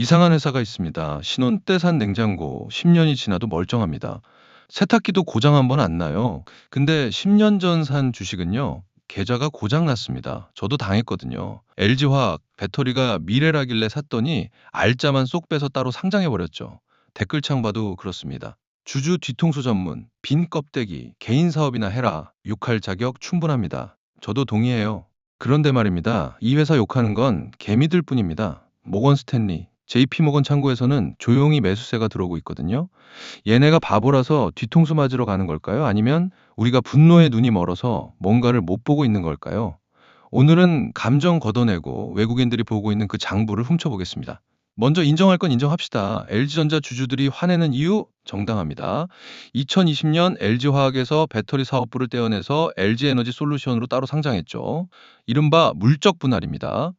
이상한 회사가 있습니다. 신혼 때 산 냉장고 10년이 지나도 멀쩡합니다. 세탁기도 고장 한 번 안 나요. 근데 10년 전 산 주식은요. 계좌가 고장 났습니다. 저도 당했거든요. LG화학 배터리가 미래라길래 샀더니 알짜만 쏙 빼서 따로 상장해 버렸죠. 댓글창 봐도 그렇습니다. 주주 뒤통수 전문, 빈 껍데기, 개인 사업이나 해라. 욕할 자격 충분합니다. 저도 동의해요. 그런데 말입니다. 이 회사 욕하는 건 개미들 뿐입니다. 모건 스탠리, JP 모건 창구에서는 조용히 매수세가 들어오고 있거든요. 얘네가 바보라서 뒤통수 맞으러 가는 걸까요? 아니면 우리가 분노에 눈이 멀어서 뭔가를 못 보고 있는 걸까요? 오늘은 감정 걷어내고 외국인들이 보고 있는 그 장부를 훔쳐보겠습니다. 먼저 인정할 건 인정합시다. LG전자 주주들이 화내는 이유 정당합니다. 2020년 LG화학에서 배터리 사업부를 떼어내서 LG에너지 솔루션으로 따로 상장했죠. 이른바 물적 분할입니다.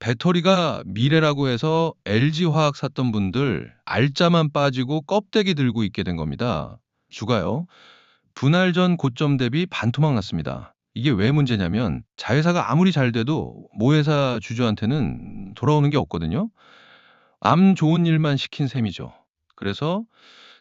배터리가 미래라고 해서 LG화학 샀던 분들 알짜만 빠지고 껍데기 들고 있게 된 겁니다. 주가요. 분할 전 고점 대비 반토막 났습니다. 이게 왜 문제냐면 자회사가 아무리 잘 돼도 모회사 주주한테는 돌아오는 게 없거든요. 암 좋은 일만 시킨 셈이죠. 그래서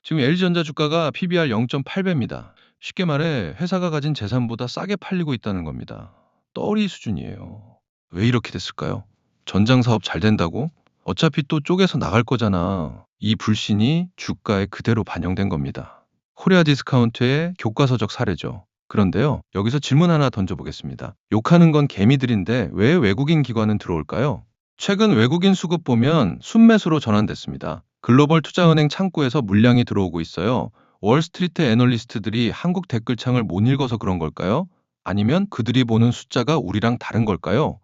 지금 LG전자 주가가 PBR 0.8배입니다. 쉽게 말해 회사가 가진 재산보다 싸게 팔리고 있다는 겁니다. 떨이 수준이에요. 왜 이렇게 됐을까요? 전장 사업 잘 된다고? 어차피 또 쪼개서 나갈 거잖아. 이 불신이 주가에 그대로 반영된 겁니다. 코리아 디스카운트의 교과서적 사례죠. 그런데요, 여기서 질문 하나 던져보겠습니다. 욕하는 건 개미들인데 왜 외국인 기관은 들어올까요? 최근 외국인 수급 보면 순매수로 전환됐습니다. 글로벌 투자은행 창구에서 물량이 들어오고 있어요. 월스트리트 애널리스트들이 한국 댓글창을 못 읽어서 그런 걸까요? 아니면 그들이 보는 숫자가 우리랑 다른 걸까요?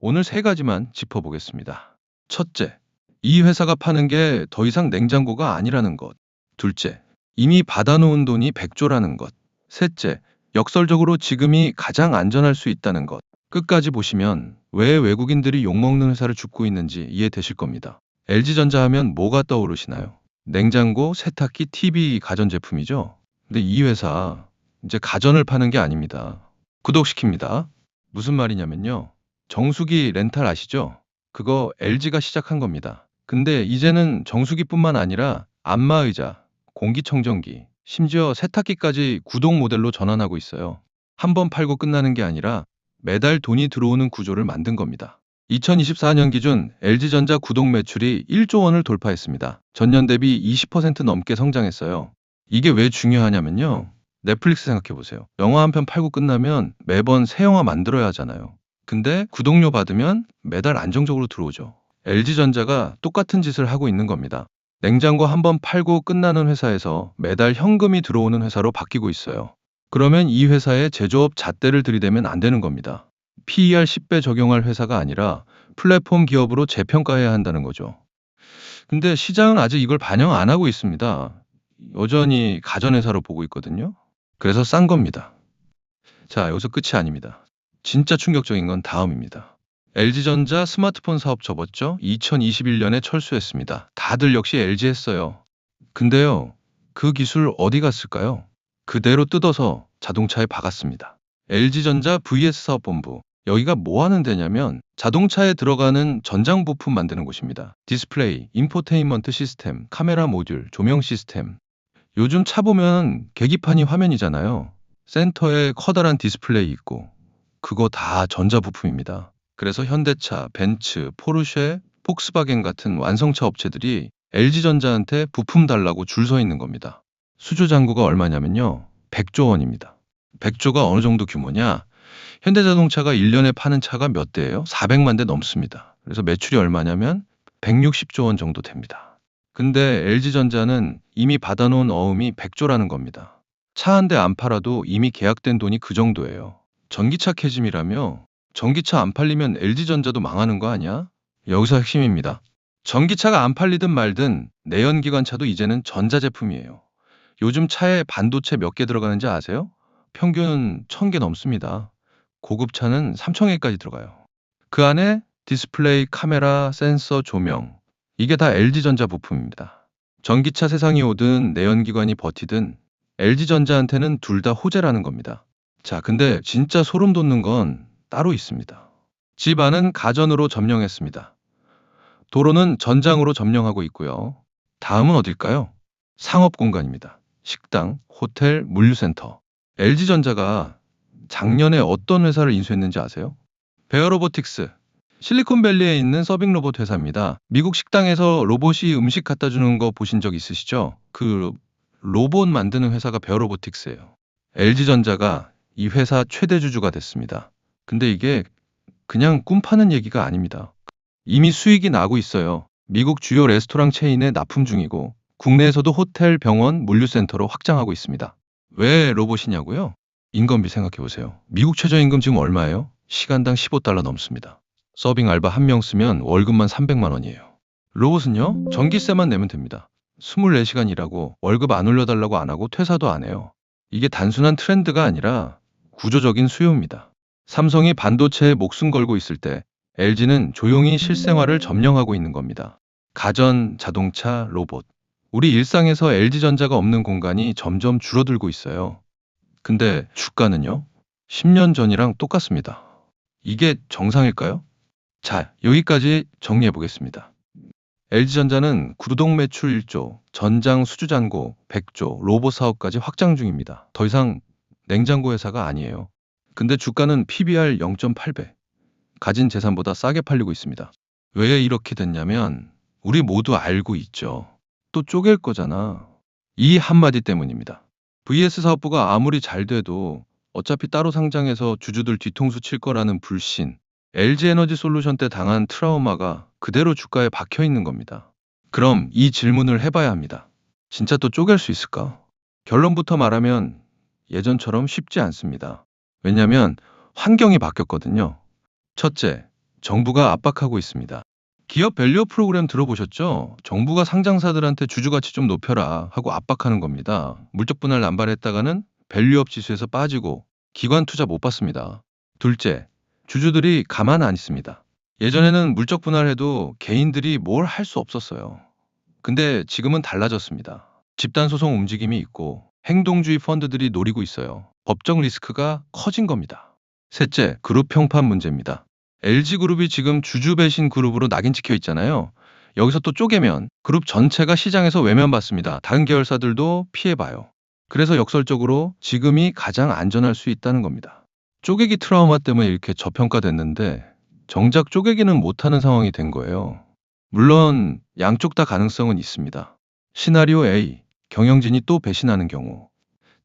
오늘 세 가지만 짚어보겠습니다. 첫째, 이 회사가 파는 게 더 이상 냉장고가 아니라는 것. 둘째, 이미 받아놓은 돈이 100조라는 것. 셋째, 역설적으로 지금이 가장 안전할 수 있다는 것. 끝까지 보시면 왜 외국인들이 욕먹는 회사를 줍고 있는지 이해되실 겁니다. LG전자 하면 뭐가 떠오르시나요? 냉장고, 세탁기, TV 가전제품이죠. 근데 이 회사 이제 가전을 파는 게 아닙니다. 구독시킵니다. 무슨 말이냐면요. 정수기 렌탈 아시죠? 그거 LG가 시작한 겁니다. 근데 이제는 정수기뿐만 아니라 안마의자, 공기청정기, 심지어 세탁기까지 구독 모델로 전환하고 있어요. 한 번 팔고 끝나는 게 아니라 매달 돈이 들어오는 구조를 만든 겁니다. 2024년 기준 LG전자 구독 매출이 1조 원을 돌파했습니다. 전년 대비 20% 넘게 성장했어요. 이게 왜 중요하냐면요. 넷플릭스 생각해 보세요. 영화 한 편 팔고 끝나면 매번 새 영화 만들어야 하잖아요. 근데 구독료 받으면 매달 안정적으로 들어오죠. LG전자가 똑같은 짓을 하고 있는 겁니다. 냉장고 한 번 팔고 끝나는 회사에서 매달 현금이 들어오는 회사로 바뀌고 있어요. 그러면 이 회사에 제조업 잣대를 들이대면 안 되는 겁니다. PER 10배 적용할 회사가 아니라 플랫폼 기업으로 재평가해야 한다는 거죠. 근데 시장은 아직 이걸 반영 안 하고 있습니다. 여전히 가전회사로 보고 있거든요. 그래서 싼 겁니다. 자, 여기서 끝이 아닙니다. 진짜 충격적인 건 다음입니다. LG전자 스마트폰 사업 접었죠? 2021년에 철수했습니다. 다들 역시 LG 했어요. 근데요, 그 기술 어디 갔을까요? 그대로 뜯어서 자동차에 박았습니다. LG전자 VS 사업본부. 여기가 뭐 하는 데냐면 자동차에 들어가는 전장 부품 만드는 곳입니다. 디스플레이, 인포테인먼트 시스템, 카메라 모듈, 조명 시스템. 요즘 차 보면 계기판이 화면이잖아요. 센터에 커다란 디스플레이 있고 그거 다 전자 부품입니다. 그래서 현대차, 벤츠, 포르쉐, 폭스바겐 같은 완성차 업체들이 LG전자한테 부품 달라고 줄 서 있는 겁니다. 수주 잔고가 얼마냐면요. 100조 원입니다. 100조가 어느 정도 규모냐? 현대자동차가 1년에 파는 차가 몇 대예요? 400만 대 넘습니다. 그래서 매출이 얼마냐면 160조 원 정도 됩니다. 근데 LG전자는 이미 받아놓은 어음이 100조라는 겁니다. 차 한 대 안 팔아도 이미 계약된 돈이 그 정도예요. 전기차 캐짐이라며 전기차 안 팔리면 LG전자도 망하는 거 아니야? 여기서 핵심입니다. 전기차가 안 팔리든 말든 내연기관차도 이제는 전자제품이에요. 요즘 차에 반도체 몇 개 들어가는지 아세요? 평균 1000개 넘습니다. 고급차는 3000개까지 들어가요. 그 안에 디스플레이, 카메라, 센서, 조명. 이게 다 LG전자 부품입니다. 전기차 세상이 오든 내연기관이 버티든 LG전자한테는 둘 다 호재라는 겁니다. 자, 근데 진짜 소름 돋는 건 따로 있습니다. 집 안은 가전으로 점령했습니다. 도로는 전장으로 점령하고 있고요. 다음은 어딜까요? 상업 공간입니다. 식당, 호텔, 물류센터. LG전자가 작년에 어떤 회사를 인수했는지 아세요? 베어 로보틱스. 실리콘밸리에 있는 서빙 로봇 회사입니다. 미국 식당에서 로봇이 음식 갖다 주는 거 보신 적 있으시죠? 그 로봇 만드는 회사가 베어 로보틱스예요. LG전자가 이 회사 최대 주주가 됐습니다. 근데 이게 그냥 꿈 파는 얘기가 아닙니다. 이미 수익이 나고 있어요. 미국 주요 레스토랑 체인에 납품 중이고 국내에서도 호텔, 병원, 물류센터로 확장하고 있습니다. 왜 로봇이냐고요? 인건비 생각해 보세요. 미국 최저임금 지금 얼마예요? 시간당 15달러 넘습니다. 서빙 알바 한 명 쓰면 월급만 300만 원이에요. 로봇은요? 전기세만 내면 됩니다. 24시간 일하고 월급 안 올려달라고 안 하고 퇴사도 안 해요. 이게 단순한 트렌드가 아니라 구조적인 수요입니다. 삼성이 반도체에 목숨 걸고 있을 때 LG는 조용히 실생활을 점령하고 있는 겁니다. 가전, 자동차, 로봇. 우리 일상에서 LG전자가 없는 공간이 점점 줄어들고 있어요. 근데 주가는요? 10년 전이랑 똑같습니다. 이게 정상일까요? 자, 여기까지 정리해 보겠습니다. LG전자는 구동 매출 1조, 전장 수주잔고 100조, 로봇 사업까지 확장 중입니다. 더 이상 냉장고 회사가 아니에요. 근데 주가는 PBR 0.8배. 가진 재산보다 싸게 팔리고 있습니다. 왜 이렇게 됐냐면 우리 모두 알고 있죠. 또 쪼갤 거잖아. 이 한마디 때문입니다. VS 사업부가 아무리 잘 돼도 어차피 따로 상장해서 주주들 뒤통수 칠 거라는 불신, LG에너지 솔루션 때 당한 트라우마가 그대로 주가에 박혀 있는 겁니다. 그럼 이 질문을 해봐야 합니다. 진짜 또 쪼갤 수 있을까? 결론부터 말하면 예전처럼 쉽지 않습니다. 왜냐하면 환경이 바뀌었거든요. 첫째, 정부가 압박하고 있습니다. 기업 밸류 프로그램 들어보셨죠? 정부가 상장사들한테 주주가치 좀 높여라 하고 압박하는 겁니다. 물적 분할 남발했다가는 밸류업 지수에서 빠지고 기관 투자 못 받습니다. 둘째, 주주들이 가만 안 있습니다. 예전에는 물적 분할해도 개인들이 뭘 할 수 없었어요. 근데 지금은 달라졌습니다. 집단 소송 움직임이 있고 행동주의 펀드들이 노리고 있어요. 법적 리스크가 커진 겁니다. 셋째, 그룹 평판 문제입니다. LG그룹이 지금 주주 배신 그룹으로 낙인 찍혀 있잖아요. 여기서 또 쪼개면 그룹 전체가 시장에서 외면받습니다. 다른 계열사들도 피해봐요. 그래서 역설적으로 지금이 가장 안전할 수 있다는 겁니다. 쪼개기 트라우마 때문에 이렇게 저평가됐는데 정작 쪼개기는 못하는 상황이 된 거예요. 물론 양쪽 다 가능성은 있습니다. 시나리오 A, 경영진이 또 배신하는 경우.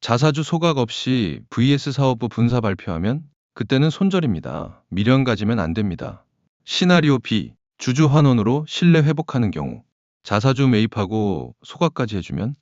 자사주 소각 없이 VS 사업부 분사 발표하면 그때는 손절입니다. 미련 가지면 안 됩니다. 시나리오 B, 주주 환원으로 신뢰 회복하는 경우. 자사주 매입하고 소각까지 해주면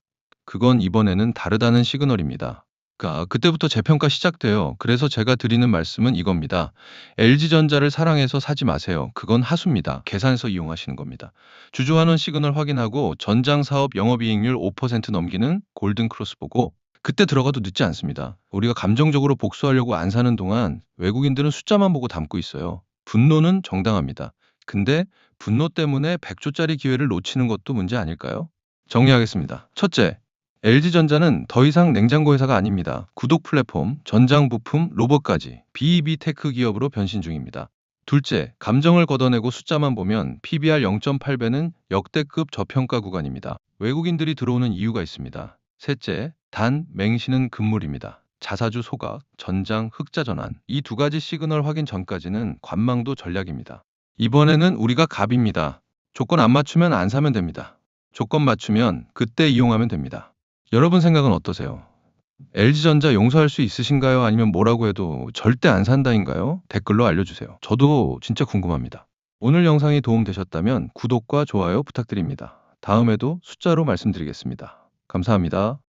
그건 이번에는 다르다는 시그널입니다. 그러니까 그때부터 재평가 시작돼요. 그래서 제가 드리는 말씀은 이겁니다. LG전자를 사랑해서 사지 마세요. 그건 하수입니다. 계산해서 이용하시는 겁니다. 주주환원 시그널 확인하고 전장 사업 영업이익률 5% 넘기는 골든 크로스 보고 그때 들어가도 늦지 않습니다. 우리가 감정적으로 복수하려고 안 사는 동안 외국인들은 숫자만 보고 담고 있어요. 분노는 정당합니다. 근데 분노 때문에 100조짜리 기회를 놓치는 것도 문제 아닐까요? 정리하겠습니다. 첫째, LG전자는 더 이상 냉장고 회사가 아닙니다. 구독 플랫폼, 전장 부품, 로봇까지 BEB 테크 기업으로 변신 중입니다. 둘째, 감정을 걷어내고 숫자만 보면 PBR 0.8배는 역대급 저평가 구간입니다. 외국인들이 들어오는 이유가 있습니다. 셋째, 단 맹신은 금물입니다. 자사주 소각, 전장, 흑자 전환 이 두 가지 시그널 확인 전까지는 관망도 전략입니다. 이번에는 우리가 갑입니다. 조건 안 맞추면 안 사면 됩니다. 조건 맞추면 그때 이용하면 됩니다. 여러분 생각은 어떠세요? LG전자 용서할 수 있으신가요? 아니면 뭐라고 해도 절대 안 산다인가요? 댓글로 알려주세요. 저도 진짜 궁금합니다. 오늘 영상이 도움되셨다면 구독과 좋아요 부탁드립니다. 다음에도 숫자로 말씀드리겠습니다. 감사합니다.